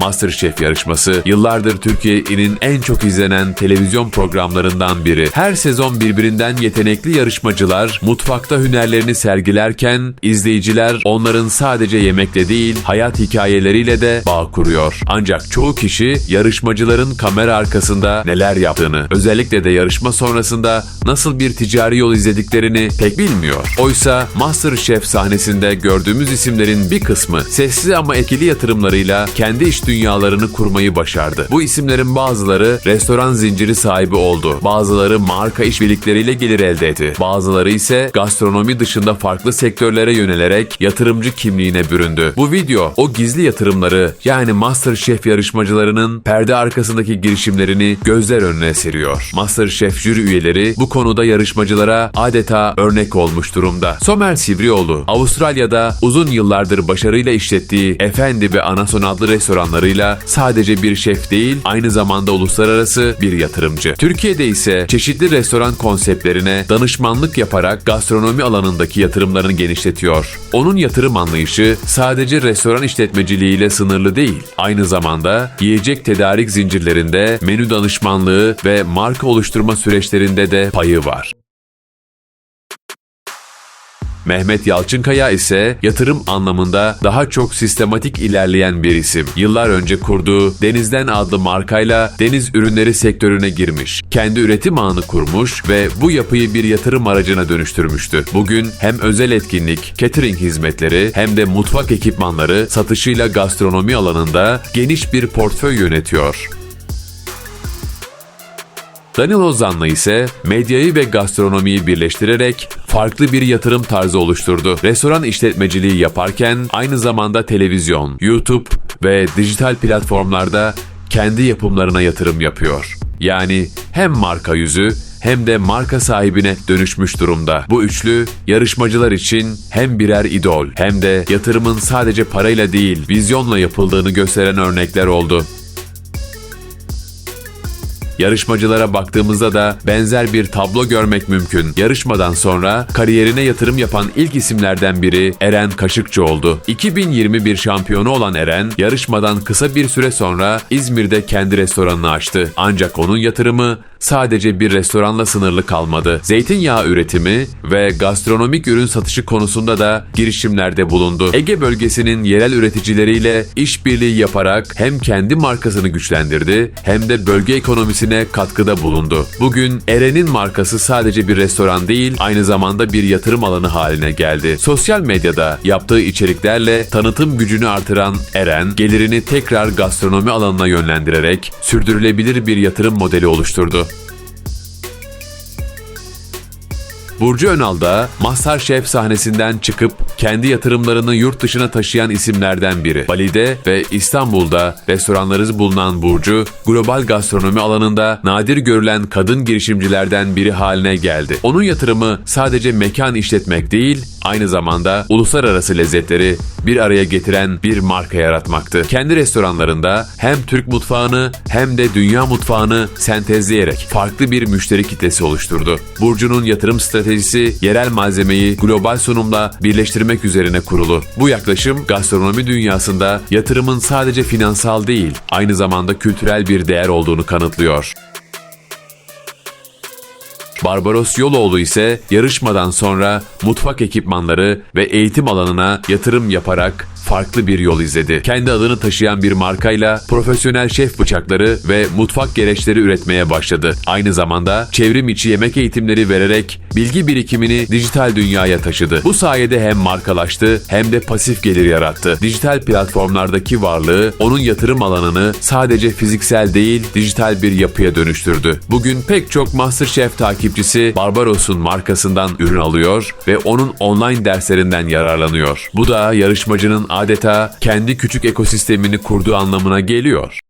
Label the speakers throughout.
Speaker 1: MasterChef yarışması yıllardır Türkiye'nin en çok izlenen televizyon programlarından biri. Her sezon birbirinden yetenekli yarışmacılar mutfakta hünerlerini sergilerken izleyiciler onların sadece yemekle değil hayat hikayeleriyle de bağ kuruyor. Ancak çoğu kişi yarışmacıların kamera arkasında neler yaptığını, özellikle de yarışma sonrasında nasıl bir ticari yol izlediklerini pek bilmiyor. Oysa MasterChef sahnesinde gördüğümüz isimlerin bir kısmı sessiz ama etkili yatırımlarıyla kendi iş dünyalarını kurmayı başardı. Bu isimlerin bazıları restoran zinciri sahibi oldu. Bazıları marka işbirlikleriyle gelir elde etti. Bazıları ise gastronomi dışında farklı sektörlere yönelerek yatırımcı kimliğine büründü. Bu video o gizli yatırımları yani MasterChef yarışmacılarının perde arkasındaki girişimlerini gözler önüne seriyor. MasterChef jüri üyeleri bu konuda yarışmacılara adeta örnek olmuş durumda. Somer Sivrioğlu, Avustralya'da uzun yıllardır başarıyla işlettiği Efendi ve Anason adlı restoranlarıyla sadece bir şef değil, aynı zamanda uluslararası bir yatırımcı. Türkiye'de ise çeşitli restoran konseptlerine danışmanlık yaparak gastronomi alanındaki yatırımlarını genişletiyor. Onun yatırım anlayışı sadece restoran işletmeciliğiyle sınırlı değil, aynı zamanda yiyecek tedarik zincirlerinde menü danışmanlığı ve marka oluşturma süreçlerinde de payı var. Mehmet Yalçınkaya ise yatırım anlamında daha çok sistematik ilerleyen bir isim. Yıllar önce kurduğu Denizden adlı markayla deniz ürünleri sektörüne girmiş. Kendi üretim ağını kurmuş ve bu yapıyı bir yatırım aracına dönüştürmüştü. Bugün hem özel etkinlik, catering hizmetleri hem de mutfak ekipmanları satışıyla gastronomi alanında geniş bir portföy yönetiyor. Danilo Zanna ise medyayı ve gastronomiyi birleştirerek farklı bir yatırım tarzı oluşturdu. Restoran işletmeciliği yaparken aynı zamanda televizyon, YouTube ve dijital platformlarda kendi yapımlarına yatırım yapıyor. Yani hem marka yüzü hem de marka sahibine dönüşmüş durumda. Bu üçlü yarışmacılar için hem birer idol hem de yatırımın sadece parayla değil vizyonla yapıldığını gösteren örnekler oldu. Yarışmacılara baktığımızda da benzer bir tablo görmek mümkün. Yarışmadan sonra kariyerine yatırım yapan ilk isimlerden biri Eren Kaşıkçı oldu. 2021 şampiyonu olan Eren, yarışmadan kısa bir süre sonra İzmir'de kendi restoranını açtı. Ancak onun yatırımı sadece bir restoranla sınırlı kalmadı. Zeytinyağı üretimi ve gastronomik ürün satışı konusunda da girişimlerde bulundu. Ege bölgesinin yerel üreticileriyle işbirliği yaparak hem kendi markasını güçlendirdi hem de bölge ekonomisine katkıda bulundu. Bugün Eren'in markası sadece bir restoran değil, aynı zamanda bir yatırım alanı haline geldi. Sosyal medyada yaptığı içeriklerle tanıtım gücünü artıran Eren, gelirini tekrar gastronomi alanına yönlendirerek sürdürülebilir bir yatırım modeli oluşturdu. Burcu Önal da MasterChef sahnesinden çıkıp kendi yatırımlarını yurt dışına taşıyan isimlerden biri. Bali'de ve İstanbul'da restoranları bulunan Burcu, global gastronomi alanında nadir görülen kadın girişimcilerden biri haline geldi. Onun yatırımı sadece mekan işletmek değil, aynı zamanda uluslararası lezzetleri bir araya getiren bir marka yaratmaktı. Kendi restoranlarında hem Türk mutfağını hem de dünya mutfağını sentezleyerek farklı bir müşteri kitlesi oluşturdu. Burcu'nun yatırım stratejisi yerel malzemeyi global sunumla birleştirmek üzerine kurulu. Bu yaklaşım gastronomi dünyasında yatırımın sadece finansal değil, aynı zamanda kültürel bir değer olduğunu kanıtlıyor. Barbaros Yoloğlu ise yarışmadan sonra mutfak ekipmanları ve eğitim alanına yatırım yaparak farklı bir yol izledi. Kendi adını taşıyan bir markayla profesyonel şef bıçakları ve mutfak gereçleri üretmeye başladı. Aynı zamanda çevrim içi yemek eğitimleri vererek bilgi birikimini dijital dünyaya taşıdı. Bu sayede hem markalaştı hem de pasif gelir yarattı. Dijital platformlardaki varlığı onun yatırım alanını sadece fiziksel değil dijital bir yapıya dönüştürdü. Bugün pek çok MasterChef takipçisi Barbaros'un markasından ürün alıyor ve onun online derslerinden yararlanıyor. Bu da yarışmacının adeta kendi küçük ekosistemini kurduğu anlamına geliyor.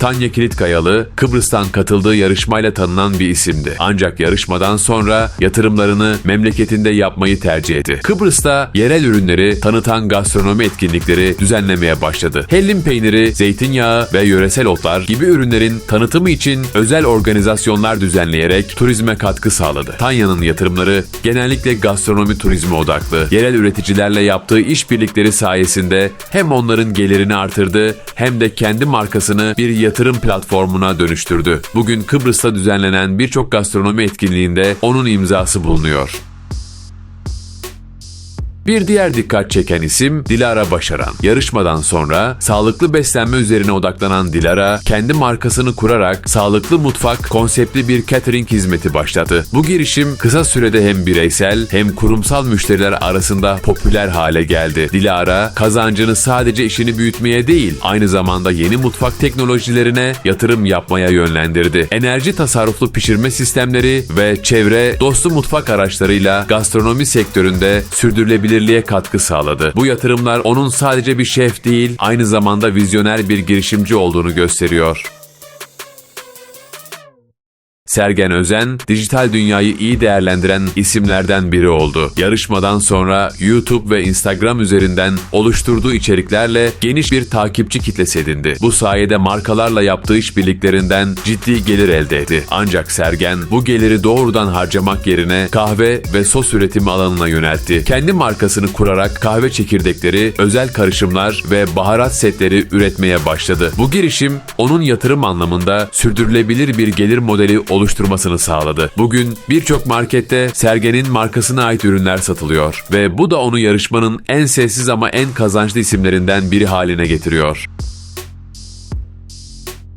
Speaker 1: Tanya Kilitkayalı, Kıbrıs'tan katıldığı yarışmayla tanınan bir isimdi. Ancak yarışmadan sonra yatırımlarını memleketinde yapmayı tercih etti. Kıbrıs'ta yerel ürünleri tanıtan gastronomi etkinlikleri düzenlemeye başladı. Hellim peyniri, zeytinyağı ve yöresel otlar gibi ürünlerin tanıtımı için özel organizasyonlar düzenleyerek turizme katkı sağladı. Tanya'nın yatırımları genellikle gastronomi turizmi odaklı. Yerel üreticilerle yaptığı işbirlikleri sayesinde hem onların gelirini artırdı hem de kendi markasını bir yatırım platformuna dönüştürdü. Bugün Kıbrıs'ta düzenlenen birçok gastronomi etkinliğinde onun imzası bulunuyor. Bir diğer dikkat çeken isim Dilara Başaran. Yarışmadan sonra sağlıklı beslenme üzerine odaklanan Dilara, kendi markasını kurarak sağlıklı mutfak konseptli bir catering hizmeti başlattı. Bu girişim kısa sürede hem bireysel hem kurumsal müşteriler arasında popüler hale geldi. Dilara, kazancını sadece işini büyütmeye değil, aynı zamanda yeni mutfak teknolojilerine yatırım yapmaya yönlendirdi. Enerji tasarruflu pişirme sistemleri ve çevre dostu mutfak araçlarıyla gastronomi sektöründe sürdürülebilirliğe katkı sağladı. Bu yatırımlar onun sadece bir şef değil, aynı zamanda vizyoner bir girişimci olduğunu gösteriyor. Sergen Özen, dijital dünyayı iyi değerlendiren isimlerden biri oldu. Yarışmadan sonra YouTube ve Instagram üzerinden oluşturduğu içeriklerle geniş bir takipçi kitlesi edindi. Bu sayede markalarla yaptığı işbirliklerinden ciddi gelir elde etti. Ancak Sergen bu geliri doğrudan harcamak yerine kahve ve sos üretimi alanına yöneltti. Kendi markasını kurarak kahve çekirdekleri, özel karışımlar ve baharat setleri üretmeye başladı. Bu girişim onun yatırım anlamında sürdürülebilir bir gelir modeli oluşturmasını sağladı. Bugün birçok markette Sergen'in markasına ait ürünler satılıyor ve bu da onu yarışmanın en sessiz ama en kazançlı isimlerinden biri haline getiriyor.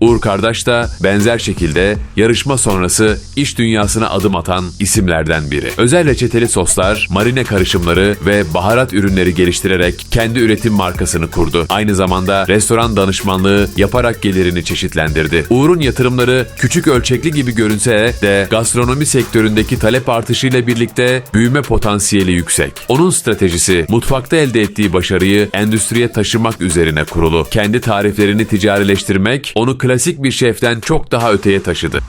Speaker 1: Uğur Kardeş da benzer şekilde yarışma sonrası iş dünyasına adım atan isimlerden biri. Özel reçeteli soslar, marine karışımları ve baharat ürünleri geliştirerek kendi üretim markasını kurdu. Aynı zamanda restoran danışmanlığı yaparak gelirini çeşitlendirdi. Uğur'un yatırımları küçük ölçekli gibi görünse de gastronomi sektöründeki talep artışıyla birlikte büyüme potansiyeli yüksek. Onun stratejisi mutfakta elde ettiği başarıyı endüstriye taşımak üzerine kurulu. Kendi tariflerini ticarileştirmek onu klasik bir şeften çok daha öteye taşıdı.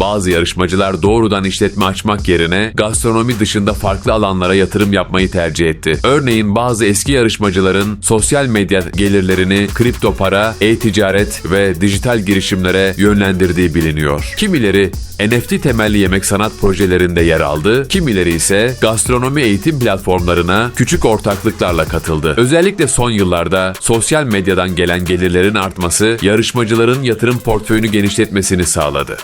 Speaker 1: Bazı yarışmacılar doğrudan işletme açmak yerine gastronomi dışında farklı alanlara yatırım yapmayı tercih etti. Örneğin bazı eski yarışmacıların sosyal medya gelirlerini kripto para, e-ticaret ve dijital girişimlere yönlendirdiği biliniyor. Kimileri NFT temelli yemek sanat projelerinde yer aldı, kimileri ise gastronomi eğitim platformlarına küçük ortaklıklarla katıldı. Özellikle son yıllarda sosyal medyadan gelen gelirlerin artması yarışmacıların yatırım portföyünü genişletmesini sağladı.